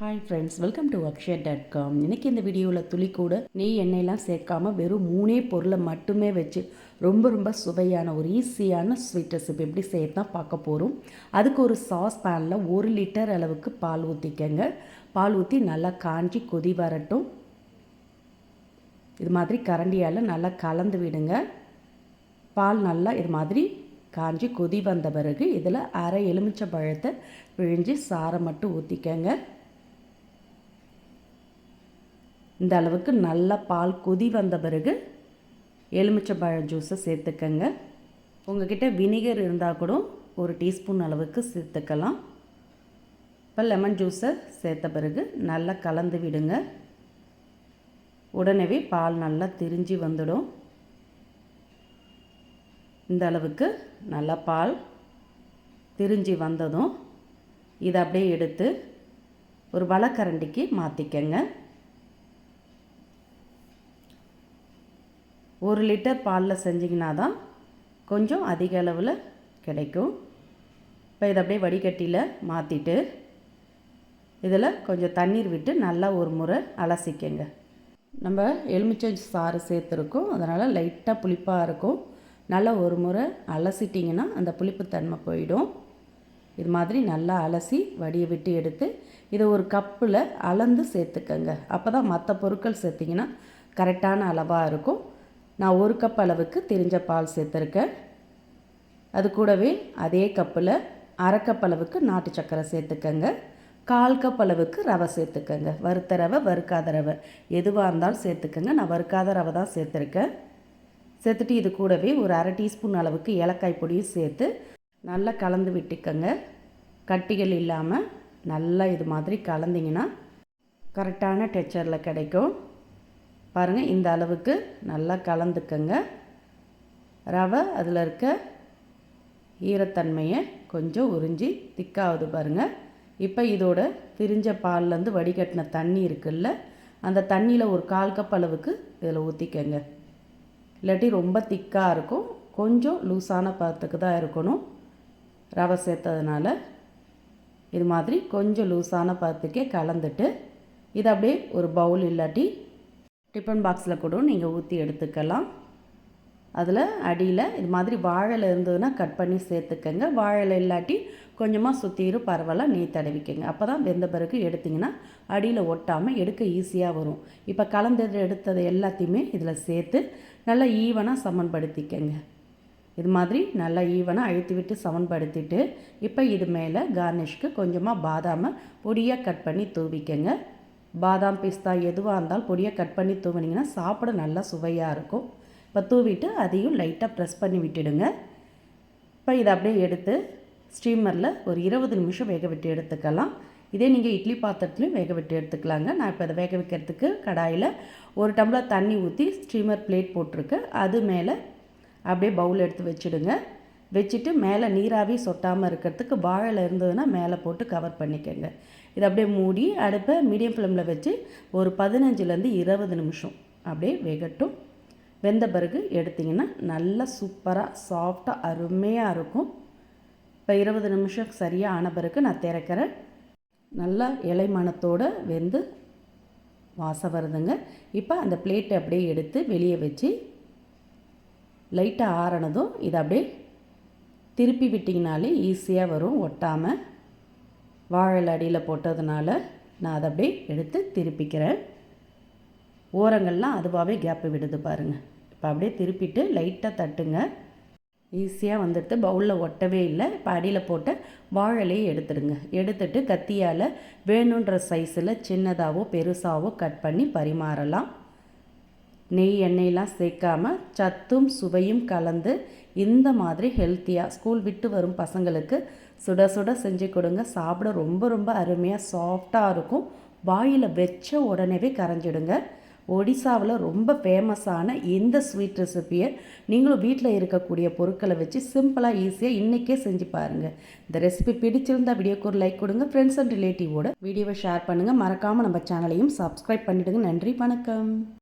Hi friends welcome to Akshaya dot com இன்றைக்கி இந்த வீடியோவில் துளி கூட நெய் எண்ணெயெல்லாம் சேர்க்காம வெறும் மூணே பொருளை மட்டுமே வச்சு ரொம்ப ரொம்ப சுவையான ஒரு ஈஸியான ஸ்வீட் ரெசிபி எப்படி தான் பார்க்க போகிறோம் அதுக்கு ஒரு சாஸ் பேனில் ஒரு லிட்டர் அளவுக்கு பால் ஊற்றிக்கங்க பால் ஊற்றி நல்லா காஞ்சி கொதி வரட்டும். இது மாதிரி கரண்டியால் நல்லா கலந்து விடுங்க. பால் நல்லா இது மாதிரி காஞ்சி கொதி வந்த பிறகு இதில் அரை எலுமிச்சை பழத்தை பிழிஞ்சு சாரை மட்டும் ஊற்றிக்கங்க இந்த அளவுக்கு நல்லா பால் கொதி வந்த பிறகு எலுமிச்சம்பழம் ஜூஸை சேர்த்துக்கங்க. உங்ககிட்ட வினிகர் இருந்தால் கூட ஒரு டீஸ்பூன் அளவுக்கு சேர்த்துக்கலாம். இப்போ லெமன் ஜூஸை சேர்த்த பிறகு நல்லா கலந்து விடுங்க. உடனே பால் நல்லா திரிஞ்சு வந்துடும். இந்த அளவுக்கு நல்லா பால் திரிஞ்சு வந்ததும் இதை அப்படியே எடுத்து ஒரு வளக்கரண்டிக்கு மாற்றிக்கங்க ஒரு லிட்டர் பாலில் செஞ்சிங்கன்னா தான் கொஞ்சம் அதிக அளவில் கிடைக்கும். இப்போ இதை அப்படியே வடிகட்டியில் மாற்றிட்டு இதில் கொஞ்சம் தண்ணீர் விட்டு நல்லா ஒரு முறை அலசிக்கங்க. நம்ம எலுமிச்சை சாறு சேர்த்துருக்கோம். அதனால் லைட்டாக புளிப்பாக இருக்கும். நல்லா ஒரு முறை அலசிட்டிங்கன்னா அந்த புளிப்புத்தன்மை போயிடும். இது மாதிரி நல்லா அலசி வடியை விட்டு எடுத்து இதை ஒரு கப்பில் அளந்து சேர்த்துக்கங்க. அப்போ தான் மற்ற பொருட்கள் சேர்த்திங்கன்னா கரெக்டான அளவாக இருக்கும். நான் ஒரு கப் அளவுக்கு திரிஞ்ச பால் சேர்த்துருக்கேன். அது கூடவே அதே கப்பில் அரை கப் அளவுக்கு நாட்டு சக்கரை சேர்த்துக்கங்க. கால் கப் அளவுக்கு ரவை சேர்த்துக்கங்க. வறுத்த ரவை வறுக்காத ரவை. எதுவாக இருந்தாலும் சேர்த்துக்கங்க. நான் வறுக்காத ரவை தான் சேர்த்துருக்கேன். சேர்த்துட்டு இது கூடவே ஒரு அரை டீஸ்பூன் அளவுக்கு ஏலக்காய் பொடியும் சேர்த்து நல்லா கலந்து விட்டுக்கங்க. கட்டிகள் இல்லாமல் நல்லா இது மாதிரி கலந்திங்கன்னா கரெக்டான டெக்சரில் கிடைக்கும். பாருங்கள் இந்த அளவுக்கு நல்லா கலந்துக்கங்க. ரவை அதில் இருக்க ஈரத்தன்மையை கொஞ்சம் உறிஞ்சி திக்காவது பாருங்கள் இப்போ இதோட திரிஞ்ச பால்லேருந்து வடிகட்டின தண்ணி இருக்குல்ல அந்த தண்ணியில் ஒரு கால் கப் அளவுக்கு இதில் ஊற்றிக்கங்க இல்லாட்டி ரொம்ப திக்காக இருக்கும் கொஞ்சம் லூஸான பதத்துக்கு தான் இருக்கணும். ரவை சேர்த்ததுனால இது மாதிரி கொஞ்சம் லூஸான பதத்துக்கே கலந்துட்டு இதை அப்படியே ஒரு பவுல் இல்லாட்டி டிஃபன் பாக்ஸில் கூட நீங்கள் ஊற்றி எடுத்துக்கலாம். அதில் அடியில் இது மாதிரி வாழை இருந்ததுன்னா கட் பண்ணி சேர்த்துக்கங்க. வாழை இல்லாட்டி கொஞ்சமாக சுற்றிரும் பரவாயில்ல நீ தடவிக்கங்க. அப்போ தான் வெந்த பிறகு எடுத்திங்கன்னா அடியில் ஒட்டாமல் எடுக்க ஈஸியாக வரும். இப்போ கலந்தது எடுத்தது எல்லாத்தையுமே இதில் சேர்த்து நல்லா ஈவனாக சமன்படுத்திக்கங்க. இது மாதிரி நல்லா ஈவனாக அழுத்தி விட்டு சமன்படுத்திட்டு இப்போ இது மேலே கார்னிஷ்க்கு கொஞ்சமாக பாதாமை பொடியாக கட் பண்ணி தூவிக்கங்க. பாதாம் பிஸ்தா எதுவாக இருந்தாலும் பொடியாக கட் பண்ணி தூவினீங்கன்னா சாப்பிட நல்லா சுவையாக இருக்கும். இப்போ தூவிட்டு அதையும் லைட்டாக ப்ரெஸ் பண்ணி விட்டுடுங்க. இப்போ இதை அப்படியே எடுத்து ஸ்டீமரில் ஒரு இருபது நிமிஷம் வேக விட்டு எடுத்துக்கலாம். இதே நீங்கள் இட்லி பாத்திரத்துலையும் வேக விட்டு எடுத்துக்கலாங்க. நான் இப்போ அதை வேக வைக்கிறதுக்கு கடாயில் ஒரு டம்ளர் தண்ணி ஊற்றி ஸ்டீமர் பிளேட் போட்டிருக்கேன் அது மேலே அப்படியே பவுல் எடுத்து வச்சுடுங்க. வச்சுட்டு மேலே நீராவி சொட்டாமல் இருக்கிறதுக்கு வாழை இருந்ததுன்னா மேலே போட்டு கவர் பண்ணிக்கோங்க. இதை அப்படியே மூடி அடுப்பை மீடியம் ஃப்ளேமில் வச்சு ஒரு பதினஞ்சுலேருந்து இருபது நிமிஷம் அப்படியே வேகட்டும். வெந்த பிறகு எடுத்திங்கன்னா நல்லா சூப்பராக சாஃப்டாக அருமையாக இருக்கும். இப்போ இருபது நிமிஷம் சரியாக ஆன பிறகு நான் திறக்கிறேன் நல்லா இலைமனத்தோடு வெந்து வாசம் வருதுங்க. இப்போ அந்த பிளேட்டை அப்படியே எடுத்து வெளியே வச்சு லைட்டாக ஆறினதும் இதை அப்படியே திருப்பி விட்டிங்கனாலே ஈஸியாக வரும். ஒட்டாமல் வாழை அடியில் போட்டதுனால நான் அதை அப்படியே எடுத்து திருப்பிக்கிறேன். ஓரங்கள்லாம் அதுவாகவே கேப்பு விடுது பாருங்கள் இப்போ அப்படியே திருப்பிட்டு லைட்டாக தட்டுங்க. ஈஸியாக வந்துடுது. பவுலில் ஒட்டவே இல்லை. இப்போ அடியில் போட்ட வாழலையே எடுத்துடுங்க. எடுத்துட்டு கத்தியால் வேணுன்ற சைஸில் சின்னதாகவோ பெருசாகவோ கட் பண்ணி பரிமாறலாம். நெய் எண்ணெயெலாம் சேர்க்காமல் சத்தும் சுவையும் கலந்து இந்த மாதிரி ஹெல்த்தியாக ஸ்கூல் விட்டு வரும் பசங்களுக்கு சுட சுட செஞ்சு கொடுங்க. சாப்பிட ரொம்ப ரொம்ப அருமையாக சாஃப்டாக இருக்கும். வாயில் வச்ச உடனேவே கரைஞ்சிடுங்க. ஒடிசாவில் ரொம்ப ஃபேமஸான இந்த ஸ்வீட் ரெசிப்பியை நீங்களும் வீட்டில் இருக்கக்கூடிய பொருட்களை வச்சு சிம்பிளாக ஈஸியாக இன்றைக்கே செஞ்சு பாருங்கள் இந்த ரெசிபி பிடிச்சிருந்தால் வீடியோக்கு ஒரு லைக் கொடுங்க. ஃப்ரெண்ட்ஸ் அண்ட் ரிலேட்டிவோட வீடியோவை ஷேர் பண்ணுங்கள் மறக்காமல் நம்ம சேனலையும் சப்ஸ்கிரைப் பண்ணிவிடுங்க நன்றி வணக்கம்.